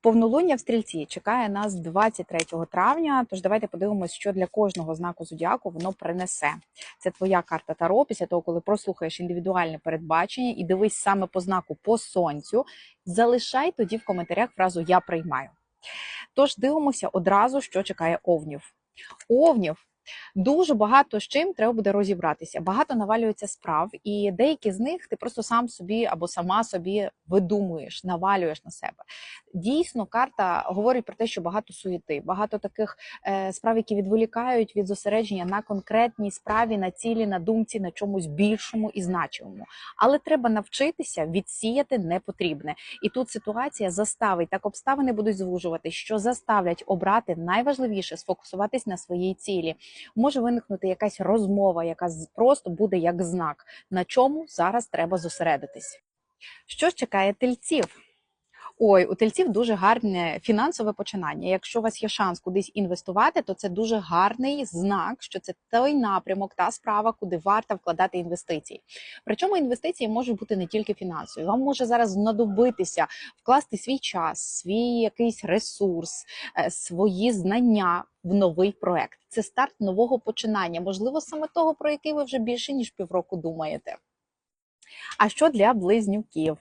Повнолуння в стрільці чекає нас 23 травня. Тож давайте подивимось, що для кожного знаку зодіаку воно принесе. Це твоя карта Таро. Після того, коли прослухаєш індивідуальне передбачення і дивись саме по знаку по сонцю. Залишай тоді в коментарях фразу Я приймаю. Тож дивимося одразу, що чекає овнів. Овнів дуже багато з чим треба буде розібратися. Багато навалюється справ, і деякі з них ти просто сам собі або сама собі видумуєш, навалюєш на себе. Дійсно, карта говорить про те, що багато суєти, багато таких е, справ, які відволікають від зосередження на конкретній справі, на цілі, на думці, на чомусь більшому і значимому. Але треба навчитися відсіяти непотрібне. І тут ситуація заставить так обставини будуть звужувати, що заставлять обрати найважливіше сфокусуватись на своїй цілі. Може виникнути якась розмова, яка просто буде як знак, на чому зараз треба зосередитись. Що ж чекає тельців? Ой, у тельців дуже гарне фінансове починання. Якщо у вас є шанс кудись інвестувати, то це дуже гарний знак, що це той напрямок, та справа, куди варто вкладати інвестиції. Причому інвестиції можуть бути не тільки фінансові. Вам може зараз знадобитися вкласти свій час, свій якийсь ресурс, е, свої знання в новий проект. Це старт нового починання, можливо, саме того, про який ви вже більше ніж півроку думаєте. А що для близнюків?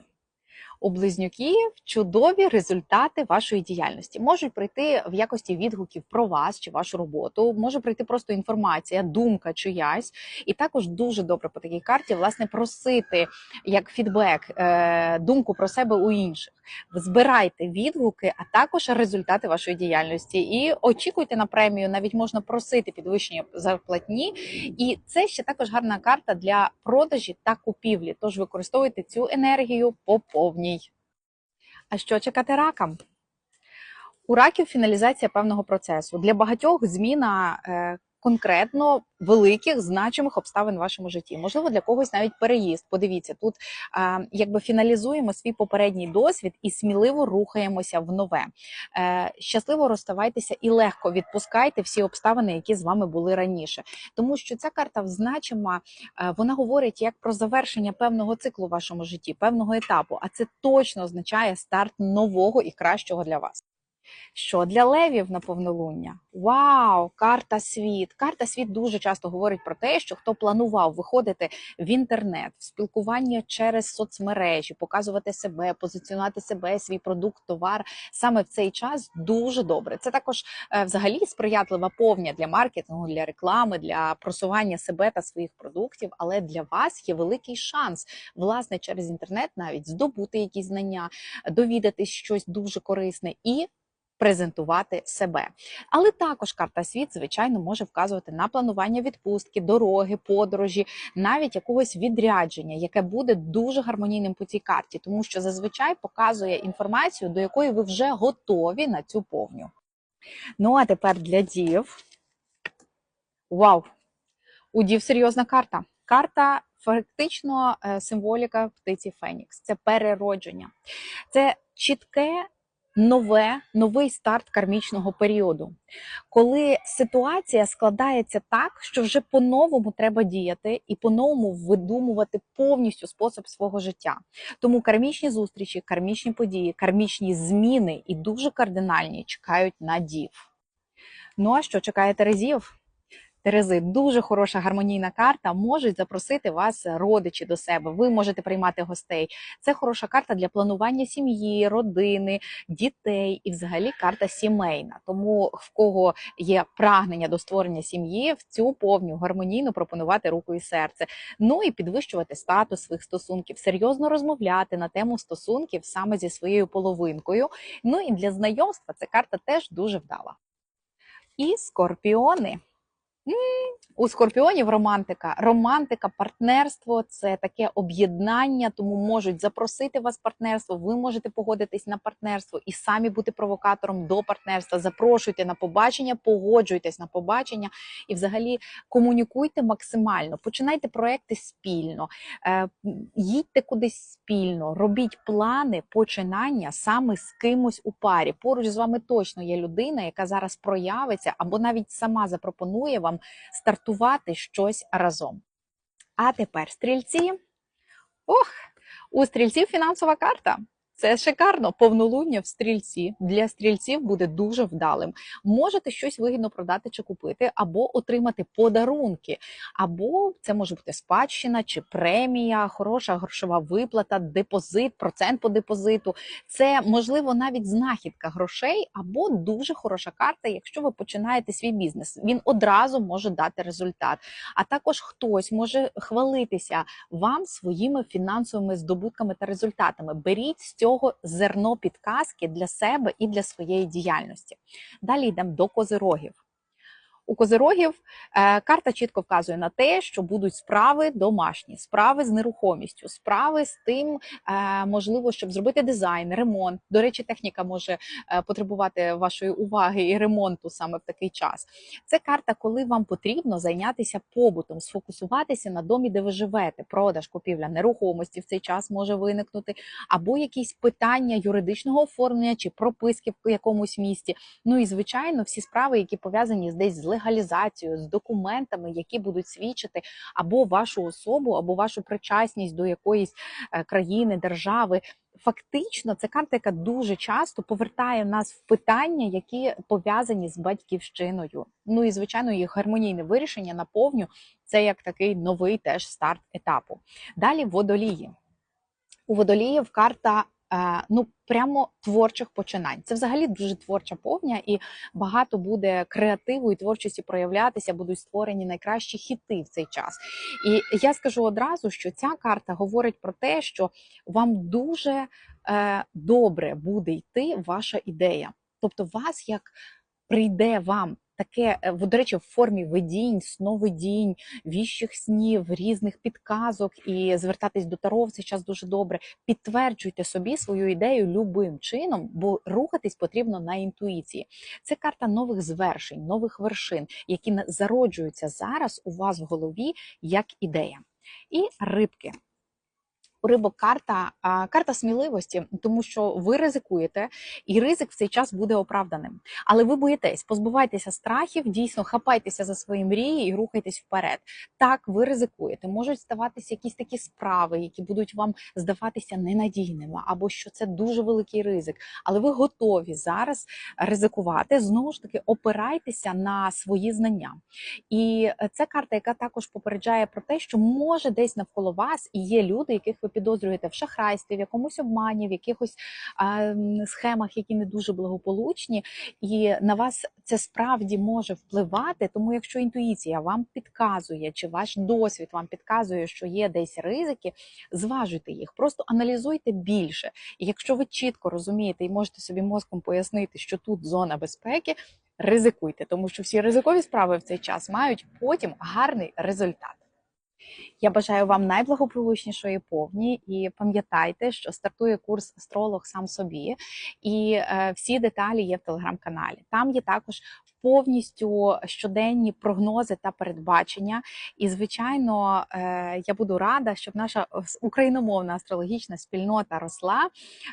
У близнюків чудові результати вашої діяльності можуть прийти в якості відгуків про вас чи вашу роботу. Може прийти просто інформація, думка чиясь, і також дуже добре по такій карті власне просити як фідбек е, думку про себе у інших. Збирайте відгуки, а також результати вашої діяльності, і очікуйте на премію. Навіть можна просити підвищення зарплатні, і це ще також гарна карта для продажі та купівлі. Тож використовуйте цю енергію по повній. А що чекати ракам? У раків фіналізація певного процесу. Для багатьох зміна е, конкретно великих значимих обставин в вашому житті. Можливо, для когось навіть переїзд. Подивіться, тут е, якби фіналізуємо свій попередній досвід і сміливо рухаємося в нове. Е, щасливо розставайтеся і легко відпускайте всі обставини, які з вами були раніше. Тому що ця карта значима, е, вона говорить як про завершення певного циклу в вашому житті, певного етапу. А це точно означає старт нового і кращого для вас. Що для левів на повнолуння? Вау! Карта світ. Карта світ дуже часто говорить про те, що хто планував виходити в інтернет, в спілкування через соцмережі, показувати себе, позиціонувати себе, свій продукт, товар саме в цей час дуже добре. Це також е, взагалі сприятлива повня для маркетингу, для реклами, для просування себе та своїх продуктів. Але для вас є великий шанс власне через інтернет навіть здобути якісь знання, довідатись щось дуже корисне і презентувати себе. Але також карта світ, звичайно, може вказувати на планування відпустки, дороги, подорожі, навіть якогось відрядження, яке буде дуже гармонійним по цій карті, тому що зазвичай показує інформацію, до якої ви вже готові на цю повню. Ну а тепер для дів. Вау! У дів серйозна карта. Карта фактично е, символіка птиці Фенікс. Це переродження, це чітке нове, новий старт кармічного періоду, коли ситуація складається так, що вже по-новому треба діяти і по-новому видумувати повністю спосіб свого життя. Тому кармічні зустрічі, кармічні події, кармічні зміни і дуже кардинальні чекають на дів. Ну а що чекає Терезів? Терези дуже хороша гармонійна карта. Можуть запросити вас родичі до себе. Ви можете приймати гостей. Це хороша карта для планування сім'ї, родини, дітей і, взагалі, карта сімейна. Тому в кого є прагнення до створення сім'ї, в цю повню гармонійно пропонувати руку і серце. Ну і підвищувати статус своїх стосунків, серйозно розмовляти на тему стосунків саме зі своєю половинкою. Ну і для знайомства ця карта теж дуже вдала. І скорпіони. У скорпіонів романтика. Романтика, партнерство це таке об'єднання, тому можуть запросити вас партнерство. Ви можете погодитись на партнерство і самі бути провокатором до партнерства. Запрошуйте на побачення, погоджуйтесь на побачення і, взагалі, комунікуйте максимально. Починайте проекти спільно, е, їдьте кудись спільно, робіть плани починання саме з кимось у парі. Поруч з вами точно є людина, яка зараз проявиться або навіть сама запропонує вам стартувати щось разом. А тепер стрільці. Ох, у стрільців фінансова карта. Це шикарно. Повнолуння в стрільці для стрільців буде дуже вдалим. Можете щось вигідно продати чи купити, або отримати подарунки, або це може бути спадщина чи премія, хороша грошова виплата, депозит, процент по депозиту. Це можливо навіть знахідка грошей, або дуже хороша карта, якщо ви починаєте свій бізнес. Він одразу може дати результат. А також хтось може хвалитися вам своїми фінансовими здобутками та результатами. Беріть з цього зерно підказки для себе і для своєї діяльності. Далі йдемо до козирогів. У козирогів е, карта чітко вказує на те, що будуть справи домашні, справи з нерухомістю, справи з тим, е, можливо, щоб зробити дизайн, ремонт. До речі, техніка може е, потребувати вашої уваги і ремонту саме в такий час. Це карта, коли вам потрібно зайнятися побутом, сфокусуватися на домі, де ви живете. Продаж, купівля нерухомості в цей час може виникнути, або якісь питання юридичного оформлення чи прописки в якомусь місті. Ну і звичайно, всі справи, які пов'язані десь з легалізацією, з документами, які будуть свідчити або вашу особу, або вашу причасність до якоїсь е, країни, держави. Фактично, це карта, яка дуже часто повертає нас в питання, які пов'язані з батьківщиною. Ну і звичайно, їх гармонійне вирішення наповню це як такий новий теж старт етапу. Далі водолії. У водоліїв карта ну прямо творчих починань. Це взагалі дуже творча повня, і багато буде креативу і творчості проявлятися, будуть створені найкращі хіти в цей час. І я скажу одразу, що ця карта говорить про те, що вам дуже е, добре буде йти ваша ідея. Тобто, вас як прийде вам таке, е, до речі, в формі видінь, сновидінь, віщих снів, різних підказок і звертатись до таро в цей час дуже добре. Підтверджуйте собі свою ідею любим чином, бо рухатись потрібно на інтуїції. Це карта нових звершень, нових вершин, які зароджуються зараз у вас в голові як ідея. І рибки. У рибок карта, карта сміливості, тому що ви ризикуєте, і ризик в цей час буде оправданим. Але ви боїтесь, позбувайтеся страхів, дійсно хапайтеся за свої мрії і рухайтесь вперед. Так, ви ризикуєте. Можуть ставатися якісь такі справи, які будуть вам здаватися ненадійними, або що це дуже великий ризик. Але ви готові зараз ризикувати. Знову ж таки, опирайтеся на свої знання. І це карта, яка також попереджає про те, що може десь навколо вас і є люди, яких ви підозрюєте в шахрайстві, в якомусь обмані, в якихось а, схемах, які не дуже благополучні, і на вас це справді може впливати. Тому, якщо інтуїція вам підказує, чи ваш досвід вам підказує, що є десь ризики, зважуйте їх, просто аналізуйте більше. І якщо ви чітко розумієте і можете собі мозком пояснити, що тут зона безпеки. Ризикуйте, тому що всі ризикові справи в цей час мають потім гарний результат. Я бажаю вам найблагополучнішої повні і пам'ятайте, що стартує курс астролог сам собі, і е, всі деталі є в телеграм-каналі. Там є також повністю щоденні прогнози та передбачення. І, звичайно, е, я буду рада, щоб наша україномовна астрологічна спільнота росла.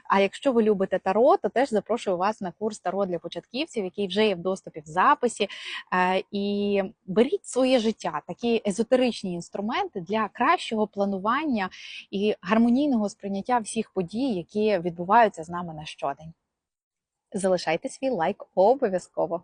А якщо ви любите таро, то теж запрошую вас на курс таро для початківців, який вже є в доступі в записі. Е, І беріть своє життя, такі езотеричні інструменти для кращого планування і гармонійного сприйняття всіх подій, які відбуваються з нами на щодень. Залишайте свій лайк обов'язково.